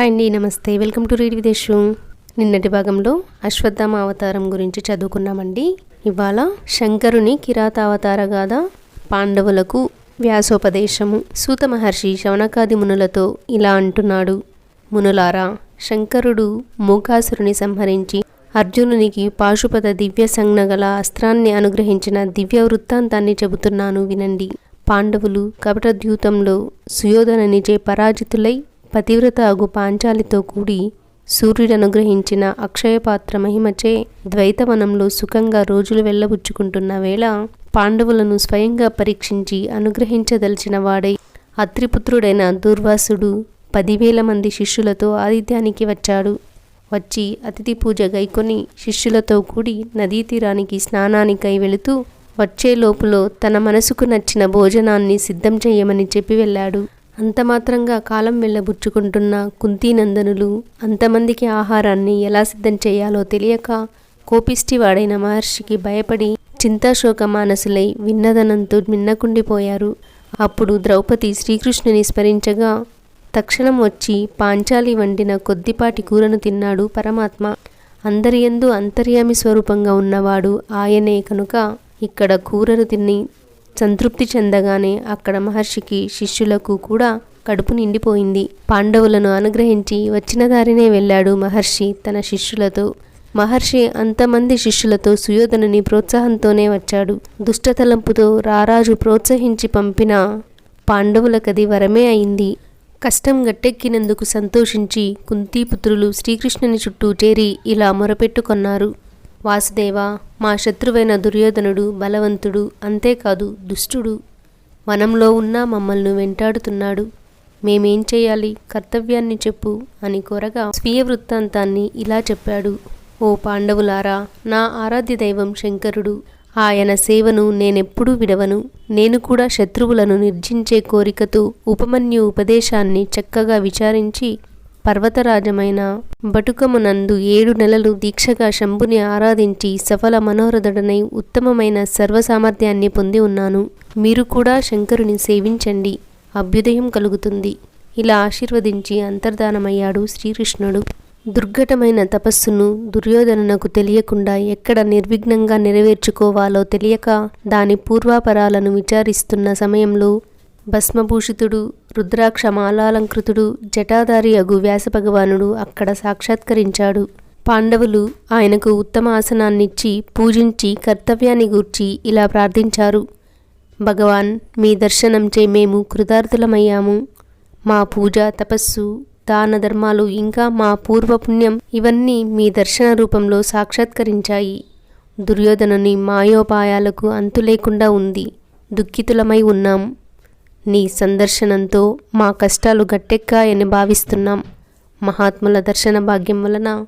Hi అండి నమస్తే. Welcome to read విదేశు నిన్నటి భాగంలో అశ్వత్థామ అవతారం గురించి చదువుకున్నామండి. ఇవాళ శంకరుని కిరాతావతార గాథ పాండవులకు వ్యాసోపదేశము. సూత మహర్షి శవనకాది మునులతో ఇలా అంటున్నాడు. మునులారా శంకరుడు మూకాసురుని సంహరించి అర్జునునికి పాశుపత దివ్య సంజ్ఞగల అస్త్రాన్ని అనుగ్రహించిన దివ్య వృత్తాంతాన్ని చెబుతున్నాను వినండి. పాండవులు కపటద్యూతంలో సుయోధననిచే పరాజితులై పతివ్రత అగు పాంచాలితో కూడి సూర్యుడు అనుగ్రహించిన అక్షయపాత్ర మహిమచే ద్వైతవనంలో సుఖంగా రోజులు వెళ్ళబుచ్చుకుంటున్న వేళ పాండవులను స్వయంగా పరీక్షించి అనుగ్రహించదలిచిన వాడై అత్రిపుత్రుడైన దుర్వాసుడు పదివేల మంది శిష్యులతో ఆతిథ్యానికి వచ్చాడు. వచ్చి అతిథి పూజ గైకొని శిష్యులతో కూడి నదీ తీరానికి స్నానానికై వెళుతూ వచ్చే లోపులో తన మనసుకు నచ్చిన భోజనాన్ని సిద్ధం చేయమని చెప్పి వెళ్ళాడు. అంతమాత్రంగా కాలం వెళ్ళబుచ్చుకుంటున్న కుంతీనందనులు అంతమందికి ఆహారాన్ని ఎలా సిద్ధం చేయాలో తెలియక కోపిష్టివాడైన మహర్షికి భయపడి చింతాశోక మానసులై విన్నదనంతో మిన్నకుండిపోయారు. అప్పుడు ద్రౌపది శ్రీకృష్ణుని స్మరించగా తక్షణం వచ్చి పాంచాలి వండిన కొద్దిపాటి కూరను తిన్నాడు పరమాత్మ. అందరియందు అంతర్యామి స్వరూపంగా ఉన్నవాడు ఆయనే కనుక ఇక్కడ కూరను తిని సంతృప్తి చెందగానే అక్కడ మహర్షికి శిష్యులకు కూడా కడుపు నిండిపోయింది. పాండవులను అనుగ్రహించి వచ్చిన దారినే వెళ్ళాడు మహర్షి తన శిష్యులతో. మహర్షి అంతమంది శిష్యులతో సుయోధనుని ప్రోత్సాహంతోనే వచ్చాడు. దుష్టతలంపుతో రారాజు ప్రోత్సహించి పంపిన పాండవులకది వరమే అయింది. కష్టం గట్టెక్కినందుకు సంతోషించి కుంతీపుత్రులు శ్రీకృష్ణుని చుట్టూ చేరి ఇలా మొరపెట్టుకొన్నారు. వాసుదేవ మా శత్రువైన దుర్యోధనుడు బలవంతుడు అంతేకాదు దుష్టుడు. వనంలో ఉన్న మమ్మల్ని వెంటాడుతున్నాడు. మేమేం చేయాలి? కర్తవ్యాన్ని చెప్పు అని కోరగా స్వీయ వృత్తాంతాన్ని ఇలా చెప్పాడు. ఓ పాండవులారా నా ఆరాధ్య దైవం శంకరుడు. ఆయన సేవను నేనెప్పుడూ విడవను. నేను కూడా శత్రువులను నిర్జించే కోరికతో ఉపమన్యు ఉపదేశాన్ని చక్కగా విచారించి పర్వతరాజమైన బటుకమునందు ఏడు నెలలు దీక్షగా శంభుని ఆరాధించి సఫల మనోరథుడనై ఉత్తమమైన సర్వసామర్థ్యాన్ని పొంది ఉన్నాను. మీరు కూడా శంకరుని సేవించండి. అభ్యుదయం కలుగుతుంది. ఇలా ఆశీర్వదించి అంతర్ధానమయ్యాడు శ్రీకృష్ణుడు. దుర్ఘటమైన తపస్సును దుర్యోధనకు తెలియకుండా ఎక్కడ నిర్విఘ్నంగా నెరవేర్చుకోవాలో తెలియక దాని పూర్వాపరాలను విచారిస్తున్న సమయంలో భస్మభూషితుడు రుద్రాక్ష మాలాలంకృతుడు జటాధారి అగు వ్యాసభగవానుడు అక్కడ సాక్షాత్కరించాడు. పాండవులు ఆయనకు ఉత్తమ ఆసనాన్నిచ్చి పూజించి కర్తవ్యాన్ని గూర్చి ఇలా ప్రార్థించారు. భగవాన్ మీ దర్శనంచే మేము కృతార్థులమయ్యాము. మా పూజ తపస్సు దాన ధర్మాలు ఇంకా మా పూర్వపుణ్యం ఇవన్నీ మీ దర్శన రూపంలో సాక్షాత్కరించాయి. దుర్యోధనుని మాయోపాయాలకు అంతు లేకుండా ఉంది. దుఃఖితులమై ఉన్నాం. నీ సందర్శనంతో మా కష్టాలు గట్టెక్కాయని భావిస్తున్నాం. మహాత్ముల దర్శన భాగ్యం వలన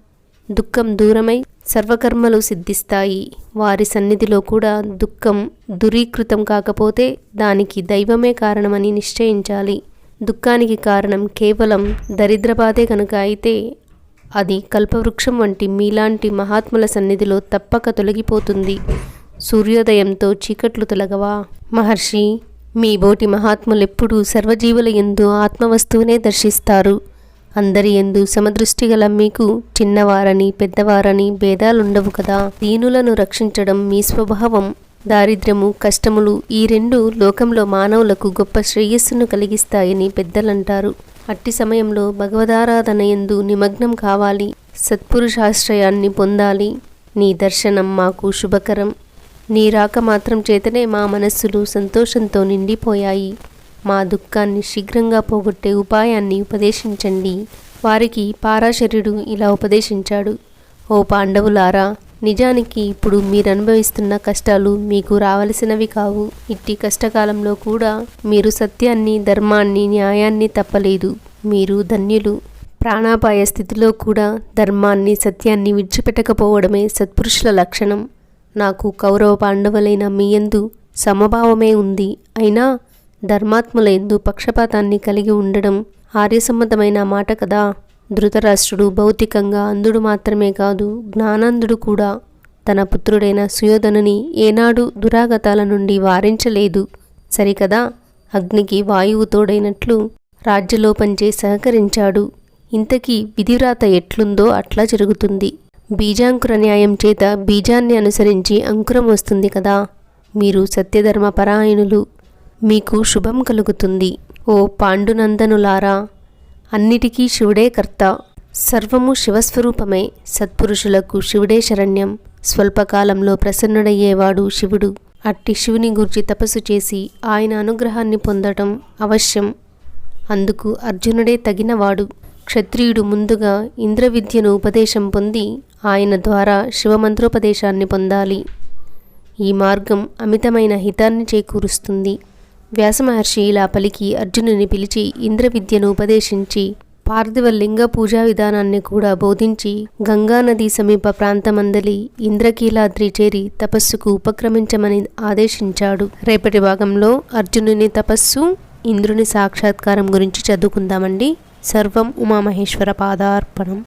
దుఃఖం దూరమై సర్వకర్మలు సిద్ధిస్తాయి. వారి సన్నిధిలో కూడా దుఃఖం దురీకృతం కాకపోతే దానికి దైవమే కారణమని నిశ్చయించాలి. దుఃఖానికి కారణం కేవలం దరిద్రబాధే కనుక అయితే అది కల్పవృక్షం వంటి మీలాంటి మహాత్ముల సన్నిధిలో తప్పక తొలగిపోతుంది. సూర్యోదయంతో చీకట్లు తొలగవా? మహర్షి మీ బోటి మహాత్ములెప్పుడూ సర్వజీవుల ఎందు ఆత్మవస్తువునే దర్శిస్తారు. అందరి ఎందు సమదృష్టి గల మీకు చిన్నవారని పెద్దవారని భేదాలుండవు కదా. దీనులను రక్షించడం మీ స్వభావం. దారిద్ర్యము కష్టములు ఈ రెండు లోకంలో మానవులకు గొప్ప శ్రేయస్సును కలిగిస్తాయని పెద్దలంటారు. అట్టి సమయంలో భగవదారాధన ఎందు నిమగ్నం కావాలి. సత్పురుషాశ్రయాన్ని పొందాలి. నీ దర్శనం మాకు శుభకరం. నీ రాక మాత్రం చేతనే మా మనస్సులు సంతోషంతో నిండిపోయాయి. మా దుఃఖాన్ని శీఘ్రంగా పోగొట్టే ఉపాయాన్ని ఉపదేశించండి. వారికి పారాశర్యుడు ఇలా ఉపదేశించాడు. ఓ పాండవులారా నిజానికి ఇప్పుడు మీరు అనుభవిస్తున్న కష్టాలు మీకు రావలసినవి కావు. ఇట్టి కష్టకాలంలో కూడా మీరు సత్యాన్ని ధర్మాన్ని న్యాయాన్ని తప్పలేదు. మీరు ధన్యులు. ప్రాణాపాయ స్థితిలో కూడా ధర్మాన్ని సత్యాన్ని విడిచిపెట్టకపోవడమే సత్పురుషుల లక్షణం. నాకు కౌరవ పాండవులైన మీ యందు సమభావమే ఉంది. అయినా ధర్మాత్ముల ఎందు పక్షపాతాన్ని కలిగి ఉండడం ఆర్యసమ్మతమైన మాట కదా. ధృతరాష్ట్రుడు భౌతికంగా అంధుడు మాత్రమే కాదు జ్ఞానాంధుడు కూడా తన పుత్రుడైన సుయోధనుని ఏనాడు దురాగతాల నుండి వారించలేదు. సరికదా? అగ్నికి వాయువు తోడైనట్లు రాజ్యలోపంచే సహకరించాడు. ఇంతకీ విధివ్రాత ఎట్లుందో అట్లా జరుగుతుంది. బీజాంకుర న్యాయం చేత బీజాన్ని అనుసరించి అంకురం వస్తుంది కదా. మీరు సత్యధర్మ పరాయణులు. మీకు శుభం కలుగుతుంది. ఓ పాండునందనులారా అన్నిటికీ శివుడే కర్త. సర్వము శివస్వరూపమే. సత్పురుషులకు శివుడే శరణ్యం. స్వల్పకాలంలో ప్రసన్నుడయ్యేవాడు శివుడు. అట్టి శివుని గురించి తపస్సు చేసి ఆయన అనుగ్రహాన్ని పొందటం అవశ్యం. అందుకు అర్జునుడే తగినవాడు. క్షత్రియుడు ముందుగా ఇంద్ర విద్యను ఉపదేశం పొంది ఆయన ద్వారా శివమంత్రోపదేశాన్ని పొందాలి. ఈ మార్గం అమితమైన హితాన్ని చేకూరుస్తుంది. వ్యాసమహర్షి ఇలా పలికి అర్జునుని పిలిచి ఇంద్ర విద్యను ఉపదేశించి పార్థివ లింగ పూజా విధానాన్ని కూడా బోధించి గంగానది సమీప ప్రాంతమందలి ఇంద్రకీలాద్రి చేరి తపస్సుకు ఉపక్రమించమని ఆదేశించాడు. రేపటి భాగంలో అర్జునుని తపస్సు ఇంద్రుని సాక్షాత్కారం గురించి చదువుకుందామండి. సర్వం ఉమామహేశ్వర పాదార్పణం.